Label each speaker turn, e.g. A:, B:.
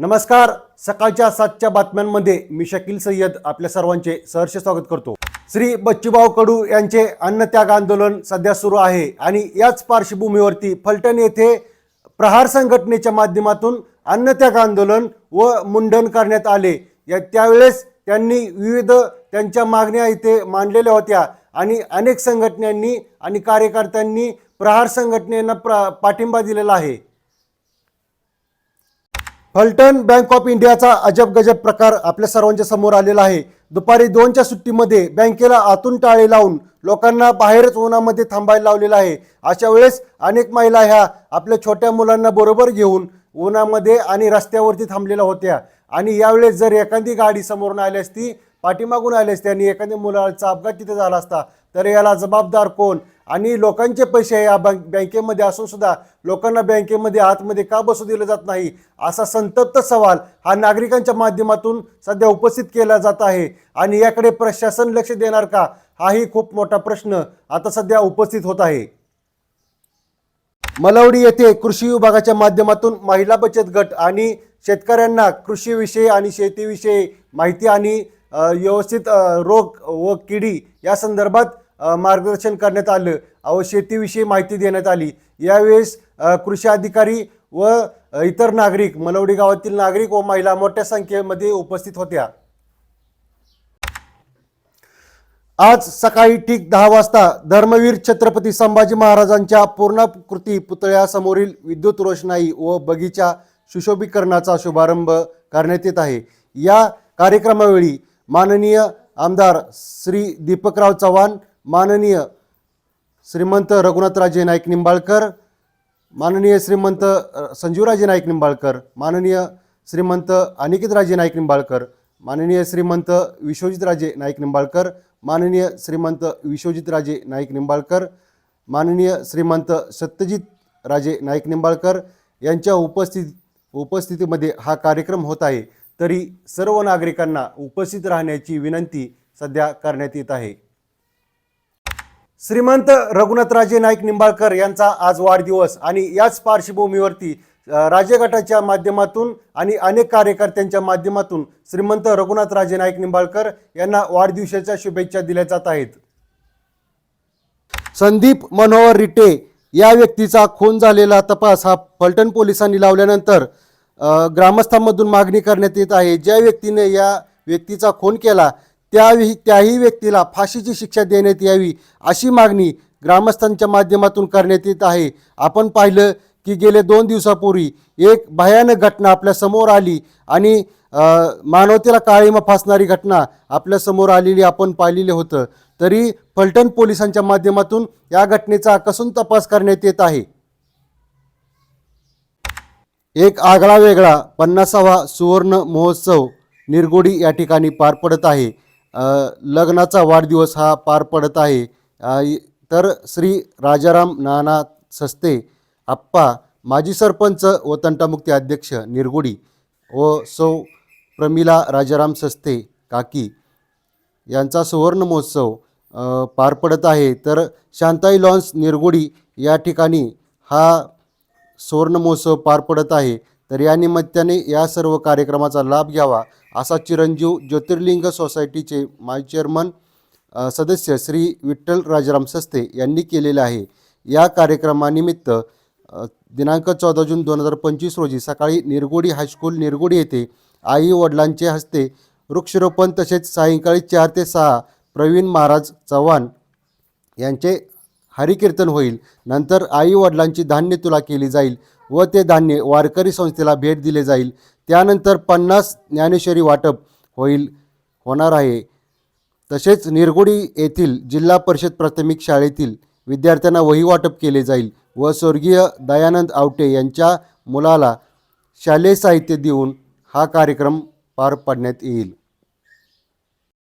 A: नमस्कार सकाळच्या सातच्या बातम्यांमध्ये मी शकील सय्यद आपल्या सर्वांचे सहर्ष स्वागत करतो. श्री बच्चूभाऊ कडू यांचे अन्नत्याग आंदोलन सध्या सुरू आहे आणि याच पार्श्वभूमीवरती फलटण येथे प्रहार संघटनेच्या माध्यमातून अन्नत्याग आंदोलन व मुंडन करण्यात आले. या त्यावेळेस त्यांनी विविध त्यांच्या मागण्या इथे मांडलेल्या होत्या आणि अनेक संघटनांनी आणि कार्यकर्त्यांनी प्रहार संघटनेनं प्र पाठिंबा दिलेला आहे. हल्टन बँक ऑफ इंडियाचा अजब गजब प्रकार आपल्या सर्वांच्या समोर आलेला आहे. दुपारी दोनच्या सुट्टीमध्ये बँकेला आतून टाळे लावून लोकांना बाहेरच उन्हामध्ये थांबायला लावलेलं आहे. अशा वेळेस अनेक महिला ह्या आपल्या छोट्या मुलांना बरोबर घेऊन उन्हामध्ये आणि रस्त्यावरती थांबलेल्या होत्या. आणि यावेळेस जर एखादी गाडी समोरून आली असती पाठीमागून आली असती आणि एखाद्या मुलाचा अपघात तिथे झाला असता तर याला जबाबदार कोण? आणि लोकांचे पैसे या बँक बँकेमध्ये असून सुद्धा लोकांना बँकेमध्ये आतमध्ये का बसू दिलं जात नाही असा संतप्त सवाल हा नागरिकांच्या माध्यमातून सध्या उपस्थित केला जात आहे. आणि याकडे प्रशासन लक्ष देणार का? हाही खूप मोठा प्रश्न आता सध्या उपस्थित होत आहे. मलावडी येथे कृषी विभागाच्या माध्यमातून महिला बचत गट आणि शेतकऱ्यांना कृषीविषयी आणि शेतीविषयी माहिती आणि व्यवस्थित रोग व किडी या संदर्भात मार्गदर्शन करण्यात आलं. व शेतीविषयी माहिती देण्यात आली. यावेळेस कृषी अधिकारी व इतर नागरिक मलवडी गावातील नागरिक व महिला मोठ्या संख्येमध्ये उपस्थित होत्या. आज सकाळी ठीक दहा वाजता धर्मवीर छत्रपती संभाजी महाराजांच्या पूर्णाकृती पुतळ्यासमोरील विद्युत रोषणाई व बगीचा सुशोभीकरणाचा शुभारंभ करण्यात येत आहे. या कार्यक्रमावेळी माननीय आमदार श्री दीपकराव चव्हाण माननीय श्रीमंत रघुनाथराजे नाईक निंबाळकर माननीय श्रीमंत संजीवराजे नाईक निंबाळकर माननीय श्रीमंत अनिकेतराजे नाईक निंबाळकर माननीय श्रीमंत विश्वजितराजे नाईक निंबाळकर माननीय श्रीमंत विश्वजितराजे नाईक निंबाळकर माननीय श्रीमंत सत्यजित राजे नाईक निंबाळकर यांच्या उपस्थित उपस्थितीमध्ये हा कार्यक्रम होत आहे. तरी सर्व नागरिकांना उपस्थित राहण्याची विनंती सध्या करण्यात येत आहे. श्रीमंत रघुनाथराजे नाईक निंबाळकर यांचा आज वाढदिवस आणि याच पार्श्वभूमीवरती राज्यगटाच्या राजे गटाच्या माध्यमातून आणि अनेक कार्यकर्त्यांच्या माध्यमातून श्रीमंत रघुनाथराजे नाईक निंबाळकर यांना वाढदिवसाच्या शुभेच्छा दिल्या जात आहेत. संदीप मनोहर रिटे या व्यक्तीचा खून झालेला तपास हा फलटण पोलिसांनी लावल्यानंतर ग्रामस्थांमधून मागणी करण्यात येत आहे. ज्या व्यक्तीने या व्यक्तीचा खून केला त्याही त्याही व्यक्तीला फाशीची शिक्षा देण्यात यावी अशी मागणी ग्रामस्थांच्या माध्यमातून करण्यात येत आहे. आपण पाहिलं की गेले दोन दिवसापूर्वी एक भयानक घटना आपल्यासमोर आली आणि मानवतेला काळीमा फासणारी घटना आपल्यासमोर आलेली आपण पाहिलेलं होतं. तरी फलटण पोलिसांच्या माध्यमातून या घटनेचा कसून तपास करण्यात येत आहे? एक आगळा वेगळा पन्नासावा सुवर्ण महोत्सव निरगोडी या ठिकाणी पार पडत आहे. लग्नाचा वाढदिवस हा पार पडत आहे. तर श्री राजाराम नाना सस्ते आप्पा माजी सरपंच व तंटामुक्ती अध्यक्ष निरगुडी व सौ प्रमिला राजाराम सस्ते काकी यांचा सुवर्ण महोत्सव पार पडत आहे. तर शांताई लॉन्स निरगुडी या ठिकाणी हा सुवर्ण महोत्सव पार पडत आहे. तर या निमित्ताने या सर्व कार्यक्रमाचा लाभ घ्यावा असा चिरंजीव ज्योतिर्लिंग सोसायटीचे माय चेअरमन सदस्य श्री विठ्ठल राजाराम सस्ते यांनी केलेले आहे. या कार्यक्रमानिमित्त दिनांक चौदा जून दोन हजार पंचवीस रोजी सकाळी निरगोडी हायस्कूल निरगोडी येथे आई वडिलांचे हस्ते वृक्षरोपण तसेच सायंकाळी चार ते सहा प्रवीण महाराज चव्हाण यांचे हरिकीर्तन होईल. नंतर आई वडिलांची धान्य तुला केली जाईल व ते धान्य वारकरी संस्थेला भेट दिले जाईल. त्यानंतर पन्नास ज्ञानेश्वरी वाटप होईल होणार आहे. तसेच निरगुडी येथील जिल्हा परिषद प्राथमिक शाळेतील विद्यार्थ्यांना वही वाटप केले जाईल व स्वर्गीय दयानंद आवटे यांच्या मुलाला शालेय साहित्य देऊन हा कार्यक्रम पार पाडण्यात येईल.